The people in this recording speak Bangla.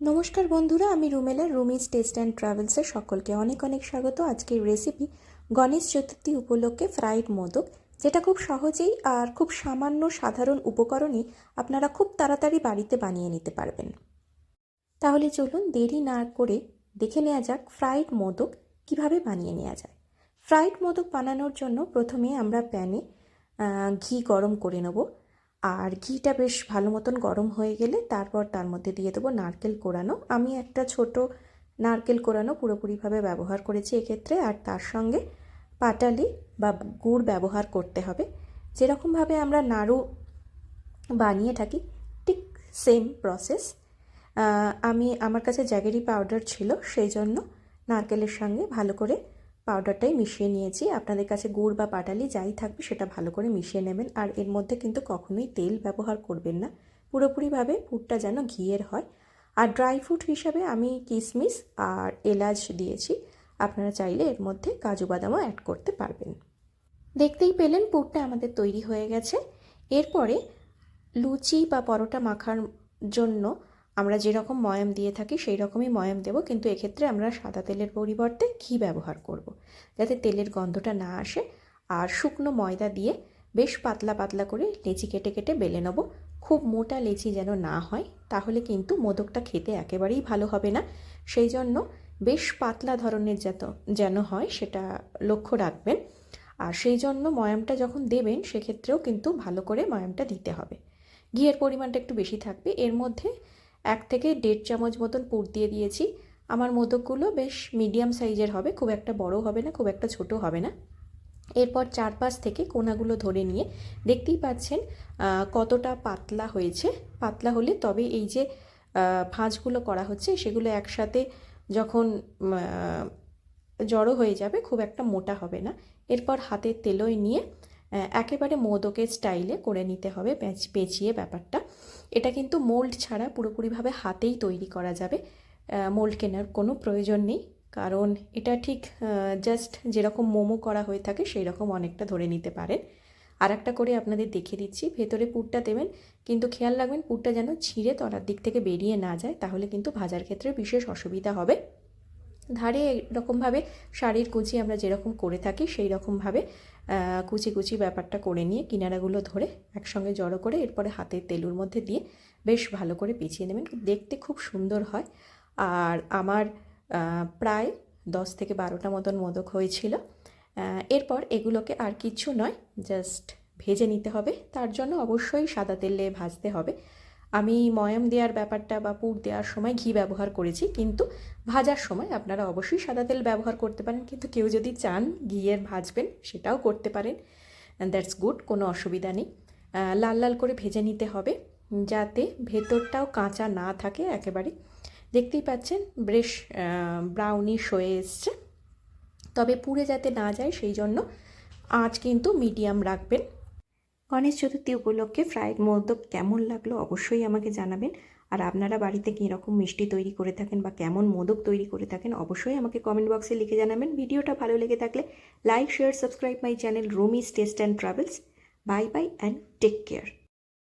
নমস্কার বন্ধুরা, আমি রুমেলা, রুমিজ টেস্ট অ্যান্ড ট্রাভেলসের সকলকে অনেক অনেক স্বাগত। আজকের রেসিপি গণেশ চতুর্থী উপলক্ষে ফ্রাইড মোদক, যেটা খুব সহজেই আর খুব সামান্য সাধারণ উপকরণে আপনারা খুব তাড়াতাড়ি বাড়িতে বানিয়ে নিতে পারবেন। তাহলে চলুন দেরি না করে দেখে নেওয়া যাক ফ্রাইড মোদক কীভাবে বানিয়ে নেওয়া যায়। ফ্রাইড মোদক বানানোর জন্য প্রথমে আমরা প্যানে ঘি গরম করে নেব। আর ঘিটা বেশ ভালো মতন গরম হয়ে গেলে তারপর তার মধ্যে দিয়ে দেবো নারকেল কোরানো। আমি একটা ছোট নারকেল কোরানো পুরোপুরিভাবে ব্যবহার করেছি এক্ষেত্রে, আর তার সঙ্গে পাটালি বা গুড় ব্যবহার করতে হবে। যেরকমভাবে আমরা নাড়ু বানিয়ে থাকি, ঠিক সেম প্রসেস। আমি, আমার কাছে জ্যাগেরি পাউডার ছিল, সেই জন্য নারকেলের সঙ্গে ভালো করে পাউডারটাই মিশিয়ে নিয়েছি। আপনাদের কাছে গুড় বা পাটালি যাই থাকবে সেটা ভালো করে মিশিয়ে নেবেন। আর এর মধ্যে কিন্তু কখনোই তেল ব্যবহার করবেন না। পুরোপুরিভাবে পুরটা যেন ঘিয়ের হয়। আর ড্রাই ফ্রুট হিসাবে আমি কিশমিশ আর এলাচ দিয়েছি। আপনারা চাইলে এর মধ্যে কাজু বাদামও অ্যাড করতে পারবেন। দেখতেই পেলেন পুরটা আমাদের তৈরি হয়ে গেছে। এরপরে লুচি বা পরোটা মাখার জন্য আমরা যেরকম ময়াম দিয়ে থাকি সেই রকমই ময়াম দেব। কিন্তু এক্ষেত্রে আমরা সাদা তেলের পরিবর্তে ঘি ব্যবহার করব। যাতে তেলের গন্ধটা না আসে। আর শুকনো ময়দা দিয়ে বেশ পাতলা পাতলা করে লেচি কেটে কেটে বেলে নেব। খুব মোটা লেচি যেন না হয়, তাহলে কিন্তু মোদকটা খেতে একেবারেই ভালো হবে না। সেই জন্য বেশ পাতলা ধরনের যত, যেন হয় সেটা লক্ষ্য রাখবেন। আর সেই জন্য ময়ামটা যখন দেবেন, সেক্ষেত্রেও কিন্তু ভালো করে ময়ামটা দিতে হবে। ঘিয়ের পরিমাণটা একটু বেশি থাকবে। এর মধ্যে এক থেকে দেড় চামচ মতন পুর দিয়ে দিয়েছি। আমার মোদকগুলো বেশ মিডিয়াম সাইজের হবে, খুব একটা বড় হবে না, খুব একটা ছোট হবে না। এরপর চারপাশ থেকে কোনাগুলো ধরে নিয়ে দেখতেই পাচ্ছেন কতটা পাতলা হয়েছে। পাতলা হলে তবে এই যে ভাঁজগুলো করা হচ্ছে, সেগুলো একসাথে যখন জড়ো হয়ে যাবে, খুব একটা মোটা হবে না। এরপর হাতের তেলোয় নিয়ে একেবারে মোদকের স্টাইলে করে নিতে হবে পেঁচিয়ে ব্যাপারটা। এটা কিন্তু মোল্ড ছাড়া পুরোপুরিভাবে হাতেই তৈরি করা যাবে। মোল্ড কেনার কোনো প্রয়োজন নেই। কারণ এটা ঠিক জাস্ট যেরকম মোমো করা হয়ে থাকে সেই রকম অনেকটা ধরে নিতে পারেন। আর একটা করে আপনাদের দেখে দিচ্ছি। ভেতরে পুরটা দেবেন, কিন্তু খেয়াল রাখবেন পুরটা যেন ছিঁড়ে তলার দিক থেকে বেরিয়ে না যায়, তাহলে কিন্তু ভাজার ক্ষেত্রে বিশেষ অসুবিধা হবে। ধারে এরকমভাবে শাড়ির কুচি আমরা যেরকম করে থাকি সেই রকমভাবে কুচি কুচি ব্যাপারটা করে নিয়ে কিনারাগুলো ধরে একসঙ্গে জড়ো করে এরপরে হাতের তেলুর মধ্যে দিয়ে বেশ ভালো করে পিছিয়ে নেবেন। দেখতে খুব সুন্দর হয়। আর আমার প্রায় দশ থেকে বারোটা মতন মোদক হয়েছিল। এরপর এগুলোকে আর কিছু নয়, জাস্ট ভেজে নিতে হবে। তার জন্য অবশ্যই সাদা তেলে ভাজতে হবে। আমি ময়াম দেওয়ার ব্যাপারটা বা পুর দেওয়ার সময় ঘি ব্যবহার করেছি, কিন্তু ভাজার সময় আপনারা অবশ্যই সাদা তেল ব্যবহার করতে পারেন, কিন্তু কেউ যদি চান ঘিয়ের ভাজবেন সেটাও করতে পারেন। দ্যাটস গুড কোনো অসুবিধা নেই। লাল লাল করে ভেজে নিতে হবে, যাতে ভেতরটাও কাঁচা না থাকে একেবারে। দেখতেই পাচ্ছেন, বেশ ব্রাউনিশ হয়ে এসছে। তবে পুড়ে যাতে না যায়, সেই জন্য আঁচ কিন্তু মিডিয়াম রাখবেন। গণেশ চতুর্থী উপলক্ষে ফ্রাইড মোদক কেমন লাগল অবশ্যই আমাকে জানাবেন। আর আপনারা বাড়িতে কীরকম মিষ্টি তৈরি করে থাকেন বা কেমন মোদক তৈরি করে থাকেন অবশ্যই আমাকে কমেন্ট বক্সে লিখে জানাবেন। ভিডিওটা ভালো লেগে থাকলে like share subscribe my channel Rumi's taste and travels bye bye and take care